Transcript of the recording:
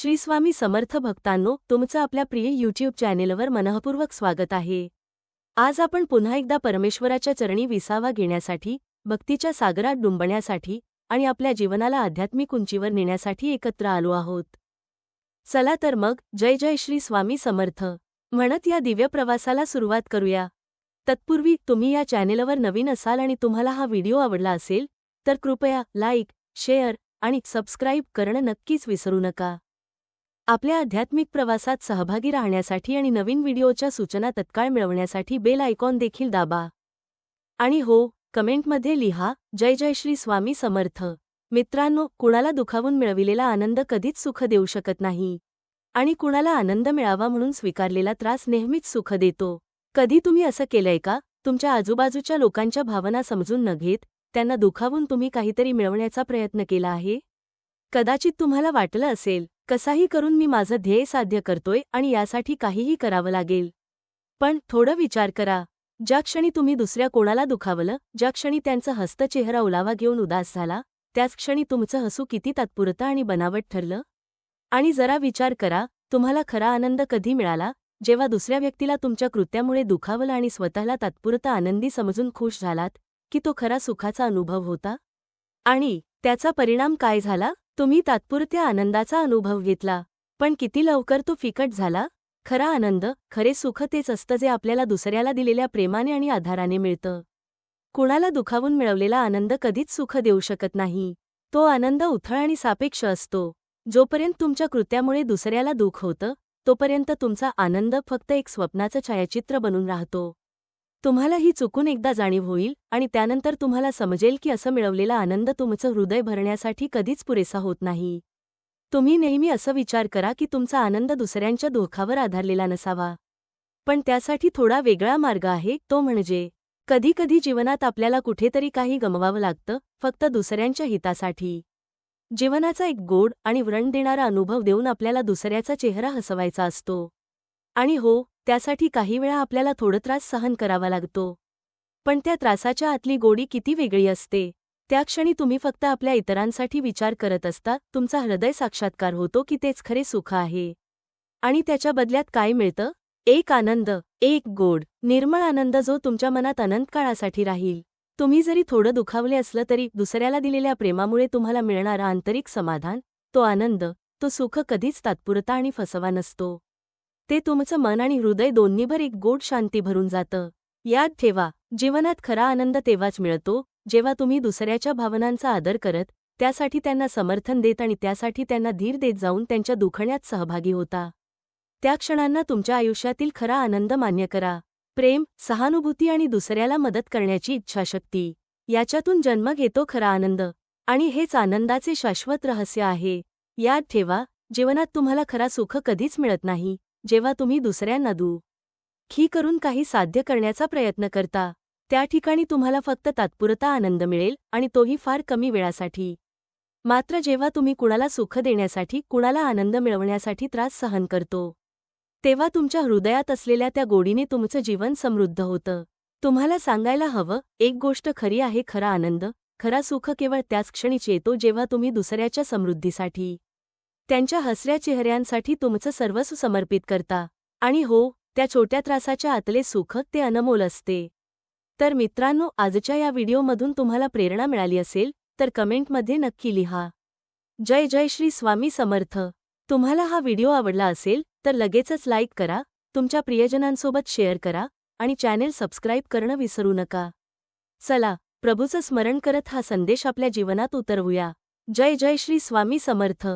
श्री स्वामी समर्थ भक्तांनो तुमचं आपल्या प्रिय यूट्यूब चॅनेलवर मनःपूर्वक स्वागत आहे. आज आपण पुन्हा एकदा परमेश्वराच्या चरणी विसावा घेण्यासाठी भक्तीच्या सागरात डुंबण्यासाठी आणि आपल्या जीवनाला आध्यात्मिक उंचीवर नेण्यासाठी एकत्र आलो आहोत. चला तर मग जय जय श्री स्वामी समर्थ. म्हणत या दिव्य प्रवासाला सुरुवात करूया. तत्पूर्वी तुम्ही या चॅनेलवर नवीन असाल आणि तुम्हाला हा व्हिडिओ आवडला असेल तर कृपया लाईक शेअर आणि सबस्क्राईब करणं नक्कीच विसरू नका. आपल्या आध्यात्मिक प्रवासात सहभागी राहण्यासाठी आणि नवीन व्हिडिओच्या सूचना तत्काळ मिळवण्यासाठी बेल आयकॉन देखील दाबा. आणि हो कमेंटमध्ये लिहा जय जय श्री स्वामी समर्थ. मित्रांनो कुणाला दुखावून मिळविलेला आनंद कधीच सुख देऊ शकत नाही. आणि कुणाला आनंद मिळावा म्हणून स्वीकारलेला त्रास नेहमीच सुख देतो. कधी तुम्ही असं केलंय का? तुमच्या आजूबाजूच्या लोकांच्या भावना समजून न घेत त्यांना दुखावून तुम्ही काहीतरी मिळवण्याचा प्रयत्न केला आहे? कदाचित तुम्हाला वाटलं असेल कसाही करून मी माझं ध्येय साध्य करतोय आणि यासाठी काहीही करावं लागेल. पण थोडं विचार करा. ज्या क्षणी तुम्ही दुसऱ्या कोणाला दुखावलं ज्या क्षणी त्यांचा हस्तचेहरा ओलावा घेऊन उदास झाला त्याच क्षणी तुमचं हसू किती तात्पुरतं आणि बनावट ठरलं? आणि जरा विचार करा तुम्हाला खरा आनंद कधी मिळाला? जेव्हा दुसऱ्या व्यक्तीला तुमच्या कृत्यामुळे दुखावलं आणि स्वतःला तात्पुरता आनंदी समजून खुश झालात की तो खरा सुखाचा अनुभव होता? आणि त्याचा परिणाम काय झाला? तुम्ही तात्पुरत्या आनंदाचा अनुभव घेतला. पण किती लवकर तो फिकट झाला? खरा आनंद खरे सुख तेच असतं जे आपल्याला दुसऱ्याला दिलेल्या प्रेमाने आणि आधाराने मिळतं. कुणाला दुखावून मिळवलेला आनंद कधीच सुख देऊ शकत नाही. तो आनंद उथळ आणि सापेक्ष असतो. जोपर्यंत तुमच्या कृत्यामुळे दुसऱ्याला दुःख होतं तोपर्यंत तुमचा आनंद फक्त एक स्वप्नाचं छायाचित्र बनून राहतो. तुम्हाला ही चुकून एकदा जाणीव होईल आणि त्यानंतर तुम्हाला समजेल की असं मिळवलेला आनंद तुमचं हृदय भरण्यासाठी कधीच पुरेसा होत नाही. तुम्ही नेहमी असं विचार करा की तुमचा आनंद दुसऱ्यांच्या दुःखावर आधारलेला नसावा. पण त्यासाठी थोडा वेगळा मार्ग आहे तो म्हणजे कधीकधी जीवनात आपल्याला कुठेतरी काही गमवावं लागतं फक्त दुसऱ्यांच्या हितासाठी. जीवनाचा एक गोड आणि व्रण देणारा अनुभव देऊन आपल्याला दुसऱ्याचा चेहरा हसवायचा असतो. आणि हो त्यासाठी काही वेळा आपल्याला थोडं त्रास सहन करावा लागतो. पण त्या त्रासाच्या आतली गोडी किती वेगळी असते. त्या क्षणी तुम्ही फक्त आपल्या इतरांसाठी विचार करत असता तुमचा हृदय साक्षात्कार होतो की तेच खरे सुख आहे. आणि त्याच्या बदल्यात काय मिळतं? एक आनंद एक गोड निर्मळ आनंद जो तुमच्या मनात अनंत काळासाठी राहील. तुम्ही जरी थोडं दुखावले असलं तरी दुसऱ्याला दिलेल्या प्रेमामुळे तुम्हाला मिळणारा आंतरिक समाधान तो आनंद तो सुख कधीच तात्पुरता आणि फसवा नसतो. ते तुमचं मन आणि हृदय दोन्हीभर एक गोड शांती भरून जातं. याद ठेवा जीवनात खरा आनंद तेव्हाच मिळतो जेव्हा तुम्ही दुसऱ्याच्या भावनांचा आदर करत त्यासाठी त्यांना समर्थन देत आणि त्यासाठी त्यांना धीर देत जाऊन त्यांच्या दुखण्यात सहभागी होता. त्या क्षणांना तुमच्या आयुष्यातील खरा आनंद मान्य करा. प्रेम सहानुभूती आणि दुसऱ्याला मदत करण्याची इच्छाशक्ती. याच्यातून जन्म घेतो खरा आनंद. आणि हेच आनंदाचे शाश्वत रहस्य आहे. याद ठेवा जीवनात तुम्हाला खरा सुख कधीच मिळत नाही. जेव्हा तुम्ही दुसऱ्यांना दू खी करून काही साध्य करण्याचा प्रयत्न करता त्या ठिकाणी तुम्हाला फक्त तात्पुरता आनंद मिळेल आणि तोही फार कमी वेळासाठी. मात्र जेव्हा तुम्ही कुणाला सुख देण्यासाठी कुणाला आनंद मिळवण्यासाठी त्रास सहन करतो तेव्हा तुमच्या हृदयात असलेल्या त्या गोडीने तुमचं जीवन समृद्ध होतं. तुम्हाला सांगायला हवं एक गोष्ट खरी आहे खरा आनंद खरा सुख केवळ त्याच क्षणीच येतो जेव्हा तुम्ही दुसऱ्याच्या समृद्धीसाठी त्यांच्या हसऱ्या चेहऱ्यांसाठी तुमचं सर्वस्व समर्पित करता. आणि हो त्या छोट्या त्रासाच्या आतले सुख ते अनमोल असते. तर मित्रांनो आजच्या या व्हिडिओमधून तुम्हाला प्रेरणा मिळाली असेल तर कमेंटमध्ये नक्की लिहा. जय जय श्री स्वामी समर्थ. तुम्हाला हा व्हिडिओ आवडला असेल तर लगेचच लाईक करा तुमच्या प्रियजनांसोबत शेअर करा आणि चॅनेल सबस्क्राईब करणं विसरू नका. चला प्रभूचं स्मरण करत हा संदेश आपल्या जीवनात उतरवूया. जय जय श्री स्वामी समर्थ.